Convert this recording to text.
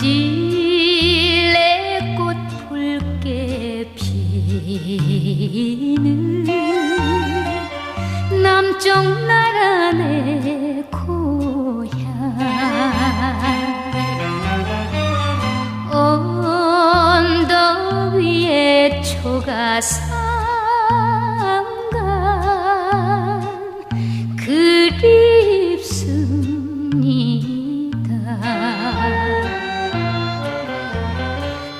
찔레꽃 붉게 피는 남쪽 나라 내 고향. 언덕 위에 초가 상간 그